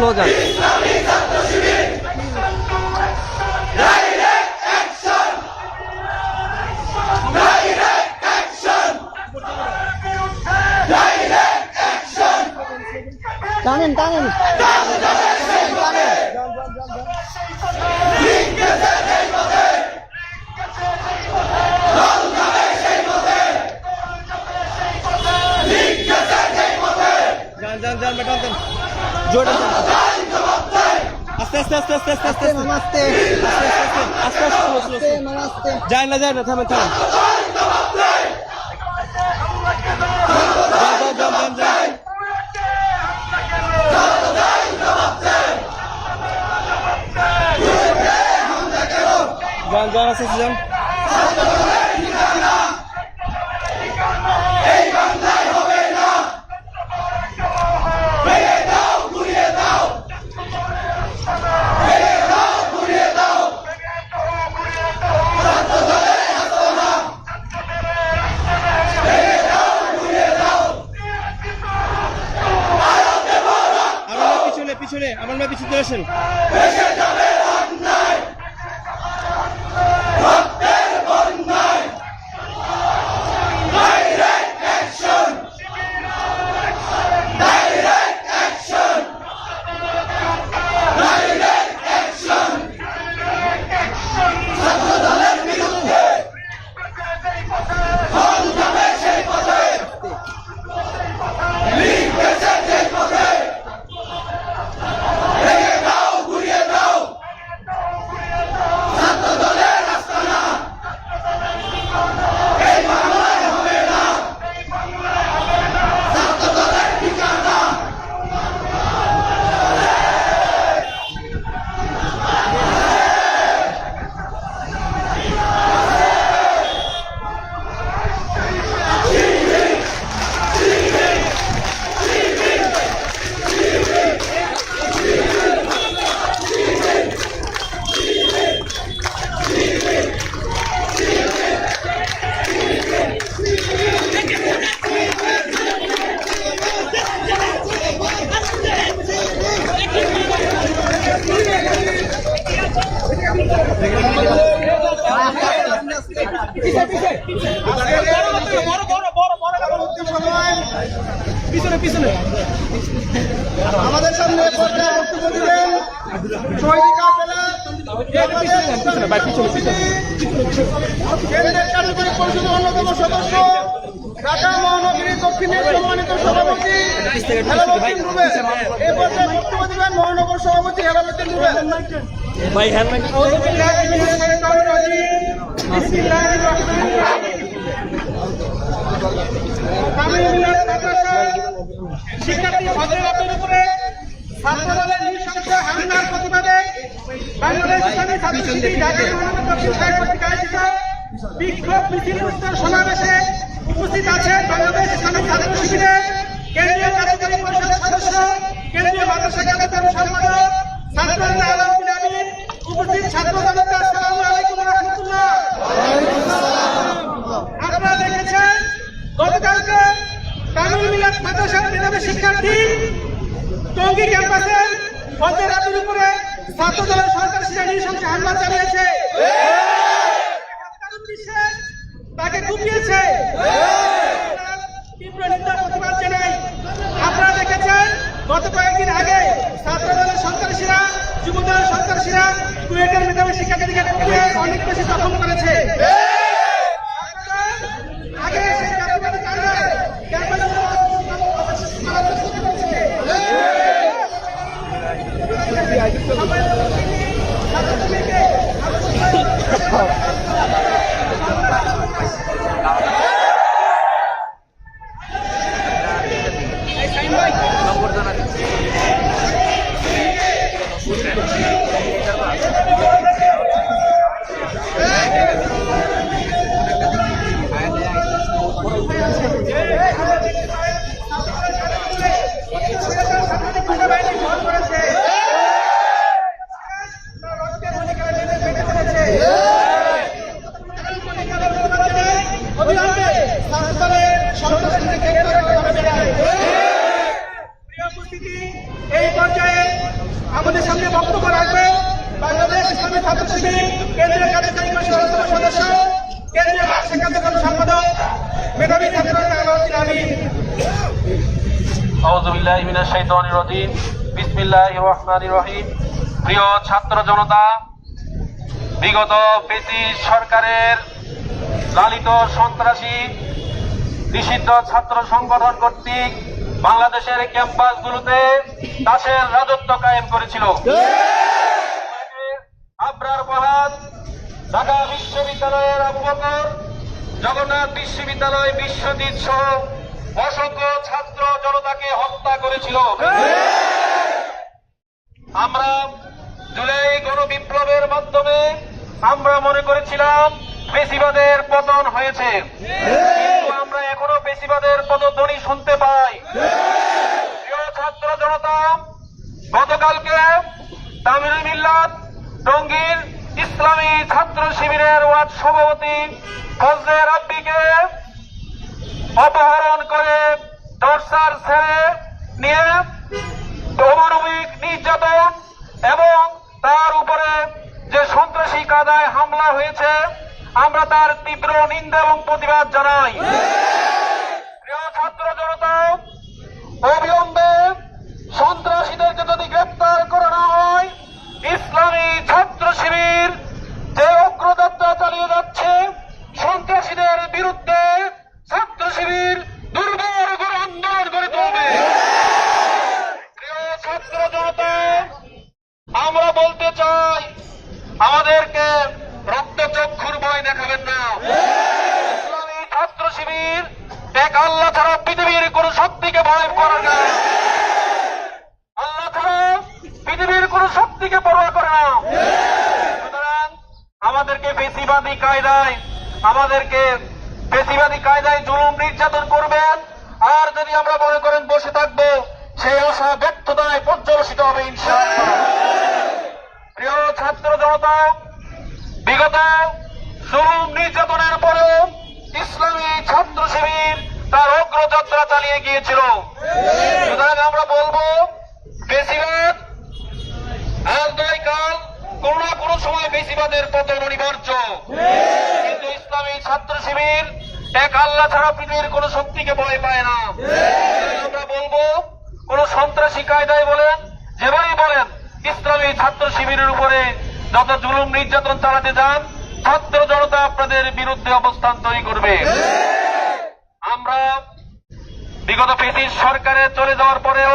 slogan. জোরে আস্তে আস্তে আস্তে আস্তে আস্তে আস্তে নমস্তে আস্তে আস্তে আস্তে আস্তে নমস্তে যায় না যায় না থামেন থামেন। যান, যান, যান, যান, আসেন পিছনে পিছনে আমাদের সামনে বক্তব্য পিছনে কেন্দ্রের কার্যকরী পরিষদের অন্যতম সদস্য ঢাকা মহানগরী দক্ষিণের সম্মানিত সভাপতি হেলালুদ্দিন রুবেল। এই পর্যায়ে বক্তব্য দিবেন মহানগর সভাপতি হেলালুদ্দিন রুবেল। ভাই হ্যান্ড শিক্ষার্থী ভদ্রলোকের উপরে ছাত্রদলের নৃশংস হামলার প্রতিবাদে বাংলাদেশ ইসলামী ছাত্র শিবির ঢাকা মহানগর দক্ষিণ শাখা বিক্ষোভ মিছিল সমাবেশে উপস্থিত আছেন বাংলাদেশ ইসলামী ছাত্র শিবিরের কেন্দ্রীয় কার্যকরী পরিষদ সদস্য, কেন্দ্রীয় মাদ্রাসা কালেক্টর সম্পাদক আমিন, উপস্থিত ছাত্র জনতা ছাত্র দলের সরকার সেনা নৃশংস হামলা চালিয়েছে তাকে কুপিয়েছে। তীব্র নিন্দা প্রতিবাদ জানাই। আপনারা দেখেছেন, গত কয়েকদিন আগে ছাত্র দলের সন্ত্রাসীরা যুব দলের সন্ত্রাসীরা কুয়েটের মেধাবী শিক্ষার্থীদের অনেক বেশি দখল করেছে। এই পর্যায়ে আমাদের সামনে বক্তব্য রাখবে বাংলাদেশ ইসলামী ছাত্র শিবির কেন্দ্রীয় কার্যকরী পরিষদের সদস্য, কেন্দ্রীয় ভাষা কার্যক্রম সম্পাদক, মেধাবী ছাত্র প্রিয় ছাত্র জনতা, বিগত পেসি সরকারের লালিত সন্ত্রাসী নিষিদ্ধ ছাত্র সংগঠন কর্তৃক বাংলাদেশের ক্যাম্পাসগুলোতে দাসের রাজত্ব কায়েম করেছিল। আবরার ফাহাদ ঢাকা বিশ্ববিদ্যালয়ের আবু জগন্নাথ বিশ্ববিদ্যালয় বিশ্বজিৎ সহ অসংখ্য ছাত্র জনতাকে হত্যা করেছিল। আমরা জুলাই গণবিপ্লবের মাধ্যমে আমরা মনে করেছিলাম বেশিবাদের পতন হয়েছে। আমরা এখনও বেশিবাদের পদধ্বনি শুনতে পাই। ছাত্র জনতা, গতকালকে তামিল মিল্লাত টঙ্গীর ইসলামী ছাত্র শিবিরের ওয়ার্ড সভাপতি ফজলে রাব্বিকে অপহরণ করে টর্চার ছেড়ে নিয়ে অমানবিক নির্যাতন এবং তার উপরে যে সন্ত্রাসী কাদায় হামলা হয়েছে আমরা তার তীব্র নিন্দা এবং প্রতিবাদ জানাই। প্রিয় ছাত্র জনতা, অবিলম্বে সন্ত্রাসীদেরকে যদি গ্রেপ্তার করে না হয়, ইসলামী ছাত্র শিবির যে অগ্রযাত্রা চালিয়ে যাচ্ছে, সন্ত্রাসীদের বিরুদ্ধে ছাত্র শিবির দুর্বল করে আন্দোলন করে তুলবে। প্রিয় ছাত্র জনতা, আমরা বলতে চাই, আমাদেরকে রক্তচক্ষুর ভয় দেখাবেন না। ছাত্র শিবির এক আল্লাহ ছাড়া পৃথিবীর কোন শক্তিকে ভয় করে না। আল্লাহ ছাড়া পৃথিবীর কোন শক্তিকে পরোয়া করে না। সুতরাং আমাদেরকে বেশিবাদী কায়দায়, আমাদেরকে বেশিবাদী কায়দায় জুলুম নির্যাতন করবেন। আর যদি আমরা মনে করেন বসে থাকব, সেই আশা ব্যর্থতায় পর্যবসিত হবে ইনশাআল্লাহ। প্রিয় ছাত্র জনতা বিগত জুলুম নির্যাতনের পরেও ইসলামী ছাত্র শিবির তার অগ্রযাত্রা চালিয়ে গিয়েছিল। সুতরাং আমরা বলব, বেশিরভাগ আজ কোন না কোনো সময় বেশিবাদের পতন অনিবার্য। কিন্তু ইসলামী ছাত্র শিবির এক আল্লাহ ছাড়া পৃথিবীর কোন শক্তিকে ভয় পায় না। আমরা বলব, কোন সন্ত্রাসী কায়দায় বলেন, যেভাবেই বলেন, ইসলামী ছাত্র শিবিরের উপরে যত জুলুম নির্যাতন চালাতে যান, ছাত্র জনতা আপনাদের বিরুদ্ধে অবস্থান তৈরি করবে। আমরা বিগত ব্রিটিশ সরকারে চলে যাওয়ার পরেও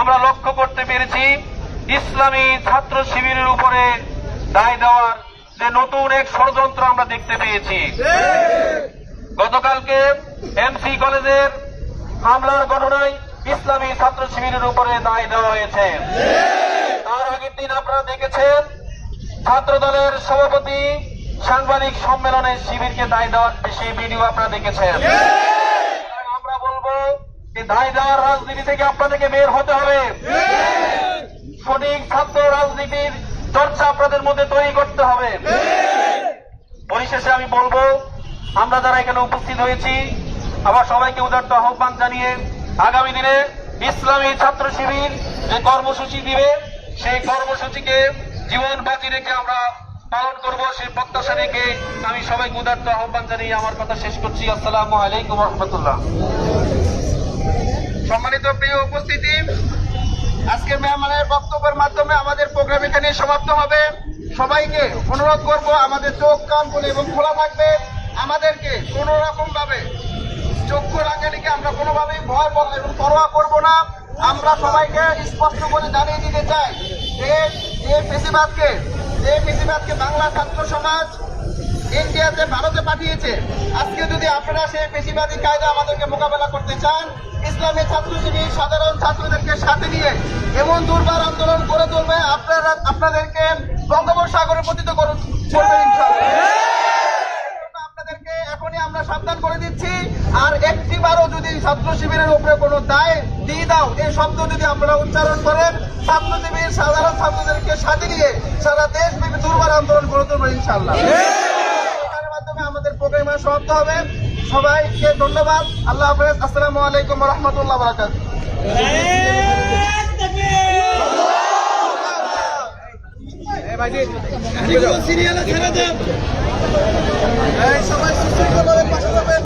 আমরা লক্ষ্য করতে পেরেছি, ইসলামী ছাত্র শিবিরের উপরে দায় দেওয়ার যে নতুন এক ষড়যন্ত্র আমরা দেখতে পেয়েছি। গতকালকে এমসি কলেজের হামলার ঘটনায় ইসলামী ছাত্র শিবিরের উপরে দায় দেওয়া হয়েছে। তার আগের দিন আপনারা দেখেছেন ছাত্র দলের সভাপতি সাংবাদিক সম্মেলনে শিবিরকে দায় দেওয়ার সেই ভিডিও আপনারা দেখেছেন। আমরা বলব যে দায় দেওয়ার রাজনীতি থেকে আপনাদেরকে বের হতে হবে। সঠিক ছাত্র রাজনীতির চর্চা আপনাদের মধ্যে তৈরি করতে হবে। পরিশেষে আমি বলব, আমরা যারা এখানে উপস্থিত হয়েছি আবার সবাইকে উদার্ত আহ্বান জানিয়ে আগামী দিনে ইসলামী ছাত্র শিবির যে কর্মসূচি দিবে, সেই কর্মসূচিকে জীবন বাজি রেখে আমরা পালন করব সেই প্রত্যাশা রেখে আমি সবাই উদার্ত আহ্বান জানিয়ে আমার কথা শেষ করছি। আসসালামু আলাইকুম রহমতুল্লাহ সম্মানিত প্রিয় উপস্থিতি, আজকে মেহমানের বক্তব্যের মাধ্যমে আমাদের প্রোগ্রাম এখানে সমাপ্ত হবে। সবাইকে অনুরোধ করব, আমাদের চোখ, কান বলে এবং খোলা থাকবে। আমাদেরকে কোন রকম ভাবে চক্ষু রাখালিকে আমরা কোনোভাবেই ভয় এবং পরোয়া করব না। আমরা সবাইকে স্পষ্ট করে জানিয়ে দিতে চাই যে যে পেশিবাদকে যে পেশিবাদকে বাংলা ছাত্র সমাজ ইন্ডিয়াতে ভারতে পাঠিয়েছে, আজকে যদি আপনারা সেই পেশিবাদী কায়দা আমাদেরকে মোকাবেলা করতে চান, ইসলামী ছাত্র শিবির সাধারণ ছাত্রদেরকে সাথে নিয়ে এমন দুর্বার আন্দোলন গড়ে তুলবে, আপনারা আপনাদেরকে বঙ্গোপসাগরে পতিত করুন। আমরা সাবধান করে দিচ্ছি। আর একটিবারও যদি ছাত্র শিবিরের উপরে কোনো দায় দিয়ে দাও এই শব্দ যদি আপনারা উচ্চারণ করেন ছাত্র শিবির সাধারণ ছাত্রদেরকে সাথে নিয়ে সারা দেশ ব্যাপী দুর্বার আন্দোলন গড়ে তুলবে ইনশাল্লাহ মাধ্যমে আমাদের প্রোগ্রাম সমাপ্ত হবে। সবাইকে ধন্যবাদ। আল্লাহ হাফেজ। আসসালামু আলাইকুম রহমতুল্লাহ বারাকাত। সবাই সুশৃঙ্খলভাবে পাশে যাবেন।